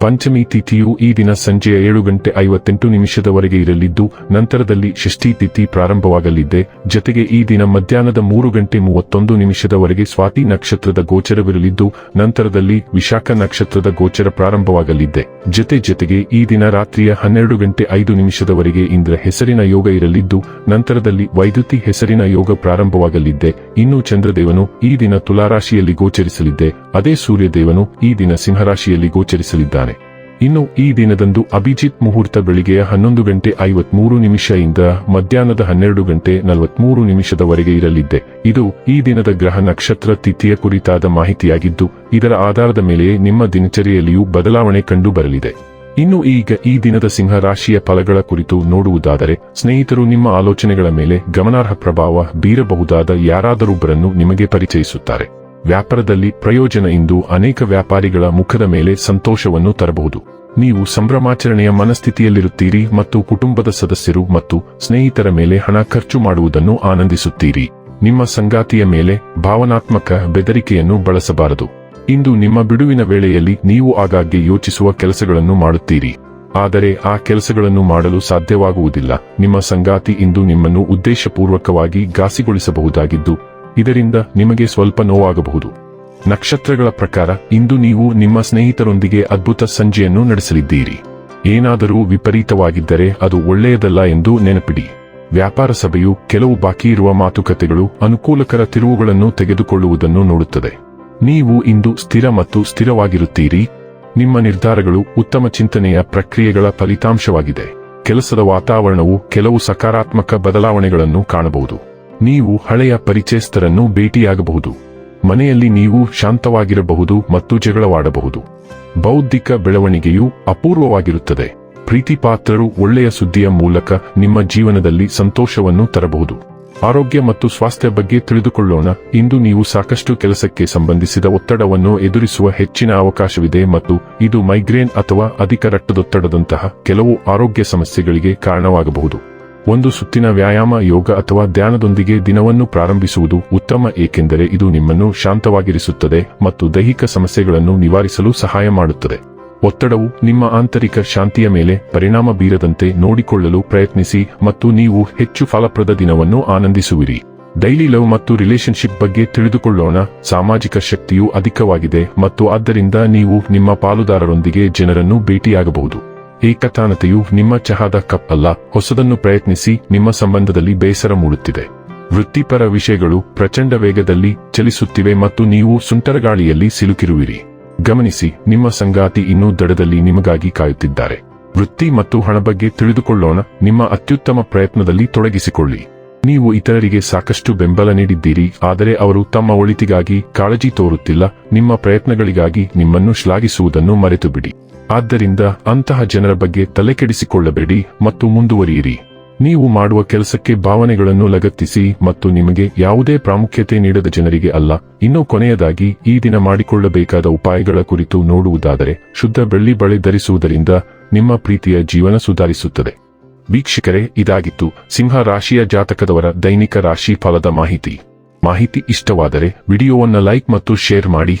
ಪಂಚಮಿ ತಿಥಿಯು ಈ ದಿನ ಸಂಜೆಯ ಏಳು ಗಂಟೆ ಐವತ್ತೆಂಟು ನಿಮಿಷದವರೆಗೆ ಇರಲಿದ್ದು, ನಂತರದಲ್ಲಿ ಷಷ್ಠಿ ತಿಥಿ ಪ್ರಾರಂಭವಾಗಲಿದೆ. ಜತೆಗೆ ಈ ದಿನ ಮಧ್ಯಾಹ್ನದ ಮೂರು ಗಂಟೆ ಮೂವತ್ತೊಂದು ನಿಮಿಷದವರೆಗೆ ಸ್ವಾತಿ ನಕ್ಷತ್ರದ ಗೋಚರವಿರಲಿದ್ದು, ನಂತರದಲ್ಲಿ ವಿಶಾಖ ನಕ್ಷತ್ರದ ಗೋಚರ ಪ್ರಾರಂಭವಾಗಲಿದೆ. ಜತೆ ಜೊತೆಗೆ ಈ ದಿನ ರಾತ್ರಿಯ ಹನ್ನೆರಡು ಗಂಟೆ ಐದು ನಿಮಿಷದವರೆಗೆ ಇಂದ್ರ ಹೆಸರಿನ ಯೋಗ ಇರಲಿದ್ದು, ನಂತರದಲ್ಲಿ ವೈದ್ಯುತಿ ಹೆಸರಿನ ಯೋಗ ಪ್ರಾರಂಭವಾಗಲಿದೆ. ಇನ್ನು ಚಂದ್ರದೇವನು ಈ ದಿನ ತುಲಾರಾಶಿಯಲ್ಲಿ ಗೋಚರಿಸಲಿದ್ದೆ ಅದೇ ಸೂರ್ಯದೇವನು ಈ ದಿನ ಸಿಂಹರಾಶಿಯಲ್ಲಿ ಗೋಚರಿಸಲಿದ್ದಾನೆ. ಇನ್ನು ಈ ದಿನದಂದು ಅಭಿಜಿತ್ ಮುಹೂರ್ತ ಬೆಳಿಗ್ಗೆಯ ಹನ್ನೊಂದು ಗಂಟೆ ಐವತ್ಮೂರು ನಿಮಿಷದಿಂದ ಮಧ್ಯಾಹ್ನದ ಹನ್ನೆರಡು ಗಂಟೆ ನಲವತ್ಮೂರು ನಿಮಿಷದವರೆಗೆ ಇರಲಿದ್ದೆ. ಇದು ಈ ದಿನದ ಗ್ರಹ ನಕ್ಷತ್ರ ತಿಥಿಯ ಕುರಿತಾದ ಮಾಹಿತಿಯಾಗಿದ್ದು, ಇದರ ಆಧಾರದ ಮೇಲೆ ನಿಮ್ಮ ದಿನಚರಿಯಲ್ಲಿಯೂ ಬದಲಾವಣೆ ಕಂಡು ಬರಲಿದೆ ಇನ್ನು ಈಗ ಈ ದಿನದ ಸಿಂಹ ರಾಶಿಯ ಫಲಗಳ ಕುರಿತು ನೋಡುವುದಾದರೆ, ಸ್ನೇಹಿತರು ನಿಮ್ಮ ಆಲೋಚನೆಗಳ ಮೇಲೆ ಗಮನಾರ್ಹ ಪ್ರಭಾವ ಬೀರಬಹುದಾದ ಯಾರಾದರೊಬ್ಬರನ್ನು ನಿಮಗೆ ಪರಿಚಯಿಸುತ್ತಾರೆ. ವ್ಯಾಪಾರದಲ್ಲಿ ಪ್ರಯೋಜನ ಇಂದು ಅನೇಕ ವ್ಯಾಪಾರಿಗಳ ಮುಖದ ಮೇಲೆ ಸಂತೋಷವನ್ನು ತರಬಹುದು. ನೀವು ಸಂಭ್ರಮಾಚರಣೆಯ ಮನಸ್ಥಿತಿಯಲ್ಲಿರುತ್ತೀರಿ ಮತ್ತು ಕುಟುಂಬದ ಸದಸ್ಯರು ಮತ್ತು ಸ್ನೇಹಿತರ ಮೇಲೆ ಹಣ ಖರ್ಚು ಮಾಡುವುದನ್ನು ಆನಂದಿಸುತ್ತೀರಿ. ನಿಮ್ಮ ಸಂಗಾತಿಯ ಮೇಲೆ ಭಾವನಾತ್ಮಕ ಬೆದರಿಕೆಯನ್ನು ಬಳಸಬಾರದು. ಇಂದು ನಿಮ್ಮ ಬಿಡುವಿನ ವೇಳೆಯಲ್ಲಿ ನೀವು ಆಗಾಗ್ಗೆ ಯೋಚಿಸುವ ಕೆಲಸಗಳನ್ನು ಮಾಡುತ್ತೀರಿ. ಆದರೆ ಆ ಕೆಲಸಗಳನ್ನು ಮಾಡಲು ಸಾಧ್ಯವಾಗುವುದಿಲ್ಲ. ನಿಮ್ಮ ಸಂಗಾತಿ ಇಂದು ನಿಮ್ಮನ್ನು ಉದ್ದೇಶಪೂರ್ವಕವಾಗಿ ಗಾಸಿಗೊಳಿಸಬಹುದಾಗಿದ್ದು ಇದರಿಂದ ನಿಮಗೆ ಸ್ವಲ್ಪ ನೋವಾಗಬಹುದು. ನಕ್ಷತ್ರಗಳ ಪ್ರಕಾರ, ಇಂದು ನೀವು ನಿಮ್ಮ ಸ್ನೇಹಿತರೊಂದಿಗೆ ಅದ್ಭುತ ಸಂಜೆಯನ್ನು ನಡೆಸಲಿದ್ದೀರಿ. ಏನಾದರೂ ವಿಪರೀತವಾಗಿದ್ದರೆ ಅದು ಒಳ್ಳೆಯದಲ್ಲ ಎಂದು ನೆನಪಿಡಿ. ವ್ಯಾಪಾರ ಸಭೆಯು ಕೆಲವು ಬಾಕಿ ಇರುವ ಮಾತುಕತೆಗಳು ಅನುಕೂಲಕರ ತಿರುವುಗಳನ್ನು ತೆಗೆದುಕೊಳ್ಳುವುದನ್ನು ನೋಡುತ್ತದೆ. ನೀವು ಇಂದು ಸ್ಥಿರ ಮತ್ತು ಸ್ಥಿರವಾಗಿರುತ್ತೀರಿ. ನಿಮ್ಮ ನಿರ್ಧಾರಗಳು ಉತ್ತಮ ಚಿಂತನೆಯ ಪ್ರಕ್ರಿಯೆಗಳ ಫಲಿತಾಂಶವಾಗಿದೆ. ಕೆಲಸದ ವಾತಾವರಣವು ಕೆಲವು ಸಕಾರಾತ್ಮಕ ಬದಲಾವಣೆಗಳನ್ನು ಕಾಣಬಹುದು. ನೀವು ಹಳೆಯ ಪರಿಚಯಸ್ಥರನ್ನು ಭೇಟಿಯಾಗಬಹುದು. ಮನೆಯಲ್ಲಿ ನೀವು ಶಾಂತವಾಗಿರಬಹುದು ಮತ್ತು ಜಗಳವಾಡಬಹುದು. ಬೌದ್ಧಿಕ ಬೆಳವಣಿಗೆಯು ಅಪೂರ್ವವಾಗಿರುತ್ತದೆ. ಪ್ರೀತಿಪಾತ್ರರು ಒಳ್ಳೆಯ ಸುದ್ದಿಯ ಮೂಲಕ ನಿಮ್ಮ ಜೀವನದಲ್ಲಿ ಸಂತೋಷವನ್ನು ತರಬಹುದು. ಆರೋಗ್ಯ ಮತ್ತು ಸ್ವಾಸ್ಥ್ಯ ಬಗ್ಗೆ ತಿಳಿದುಕೊಳ್ಳೋಣ. ಇಂದು ನೀವು ಸಾಕಷ್ಟು ಕೆಲಸಕ್ಕೆ ಸಂಬಂಧಿಸಿದ ಒತ್ತಡವನ್ನು ಎದುರಿಸುವ ಹೆಚ್ಚಿನ ಅವಕಾಶವಿದೆ ಮತ್ತು ಇದು ಮೈಗ್ರೇನ್ ಅಥವಾ ಅಧಿಕ ರಕ್ತದೊತ್ತಡದಂತಹ ಕೆಲವು ಆರೋಗ್ಯ ಸಮಸ್ಯೆಗಳಿಗೆ ಕಾರಣವಾಗಬಹುದು. ಒಂದು ಸುತ್ತಿನ ವ್ಯಾಯಾಮ, ಯೋಗ ಅಥವಾ ಧ್ಯಾನದೊಂದಿಗೆ ದಿನವನ್ನು ಪ್ರಾರಂಭಿಸುವುದು ಉತ್ತಮ, ಏಕೆಂದರೆ ಇದು ನಿಮ್ಮನ್ನು ಶಾಂತವಾಗಿರಿಸುತ್ತದೆ ಮತ್ತು ದೈಹಿಕ ಸಮಸ್ಯೆಗಳನ್ನು ನಿವಾರಿಸಲು ಸಹಾಯ ಮಾಡುತ್ತದೆ. ಒತ್ತಡವು ನಿಮ್ಮ ಆಂತರಿಕ ಶಾಂತಿಯ ಮೇಲೆ ಪರಿಣಾಮ ಬೀರದಂತೆ ನೋಡಿಕೊಳ್ಳಲು ಪ್ರಯತ್ನಿಸಿ ಮತ್ತು ನೀವು ಹೆಚ್ಚು ಫಲಪ್ರದ ದಿನವನ್ನು ಆನಂದಿಸುವಿರಿ. ಡೈಲಿ ಲವ್ ಮತ್ತು ರಿಲೇಶನ್ಶಿಪ್ ಬಗ್ಗೆ ತಿಳಿದುಕೊಳ್ಳೋಣ. ಸಾಮಾಜಿಕ ಶಕ್ತಿಯು ಅಧಿಕವಾಗಿದೆ ಮತ್ತು ಆದ್ದರಿಂದ ನೀವು ನಿಮ್ಮ ಪಾಲುದಾರರೊಂದಿಗೆ ಜನರನ್ನು ಭೇಟಿಯಾಗಬಹುದು. ಏಕತಾನತೆಯು ನಿಮ್ಮ ಚಹಾದ ಕಪ್ ಅಲ್ಲ, ಹೊಸದನ್ನು ಪ್ರಯತ್ನಿಸಿ ನಿಮ್ಮ ಸಂಬಂಧದಲ್ಲಿ ಬೇಸರ ಮೂಡುತ್ತಿದೆ. ವೃತ್ತಿಪರ ವಿಷಯಗಳು ಪ್ರಚಂಡ ವೇಗದಲ್ಲಿ ಚಲಿಸುತ್ತಿವೆ ಮತ್ತು ನೀವು ಸುಂಟರಗಾಳಿಯಲ್ಲಿ ಸಿಲುಕಿರುವಿರಿ. ಗಮನಿಸಿ, ನಿಮ್ಮ ಸಂಗಾತಿ ಇನ್ನೂ ದಡದಲ್ಲಿ ನಿಮಗಾಗಿ ಕಾಯುತ್ತಿದ್ದಾರೆ. ವೃತ್ತಿ ಮತ್ತು ಹಣ ಬಗ್ಗೆ ತಿಳಿದುಕೊಳ್ಳೋಣ, ನಿಮ್ಮ ಅತ್ಯುತ್ತಮ ಪ್ರಯತ್ನದಲ್ಲಿ ತೊಡಗಿಸಿಕೊಳ್ಳಿ. ನೀವು ಇತರರಿಗೆ ಸಾಕಷ್ಟು ಬೆಂಬಲ ನೀಡಿದ್ದೀರಿ, ಆದರೆ ಅವರು ತಮ್ಮ ಒಳಿತಿಗಾಗಿ ಕಾಳಜಿ ತೋರುತ್ತಿಲ್ಲ, ನಿಮ್ಮ ಪ್ರಯತ್ನಗಳಿಗಾಗಿ ನಿಮ್ಮನ್ನು ಶ್ಲಾಘಿಸುವುದನ್ನು ಮರೆತು ಬಿಡಿ ಆದ್ದರಿಂದ ಅಂತಹ ಜನರ ಬಗ್ಗೆ ತಲೆಕೆಡಿಸಿಕೊಳ್ಳಬೇಡಿ ಮತ್ತು ಮುಂದುವರಿಯಿರಿ. ನೀವು ಮಾಡುವ ಕೆಲಸಕ್ಕೆ ಭಾವನೆಗಳನ್ನು ಲಗತ್ತಿಸಿ ಮತ್ತು ನಿಮಗೆ ಯಾವುದೇ ಪ್ರಾಮುಖ್ಯತೆ ನೀಡದ ಜನರಿಗೆ ಅಲ್ಲ, ಇನ್ನೂ ಕೊನೆಯದಾಗಿ ಈ ದಿನ ಮಾಡಿಕೊಳ್ಳಬೇಕಾದ ಉಪಾಯಗಳ ಕುರಿತು ನೋಡುವುದಾದರೆ, ಶುದ್ಧ ಬೆಳ್ಳಿ ಬಳೆ ಧರಿಸುವುದರಿಂದ ನಿಮ್ಮ ಪ್ರೀತಿಯ ಜೀವನ ಸುಧಾರಿಸುತ್ತದೆ. ವೀಕ್ಷಕರೇ, ಇದಾಗಿತ್ತು ಸಿಂಹ ರಾಶಿಯ ಜಾತಕದವರ ದೈನಿಕ ರಾಶಿ ಫಲದ ಮಾಹಿತಿ. ಮಾಹಿತಿ ಇಷ್ಟವಾದರೆ ವಿಡಿಯೋವನ್ನು ಲೈಕ್ ಮತ್ತು ಶೇರ್ ಮಾಡಿ.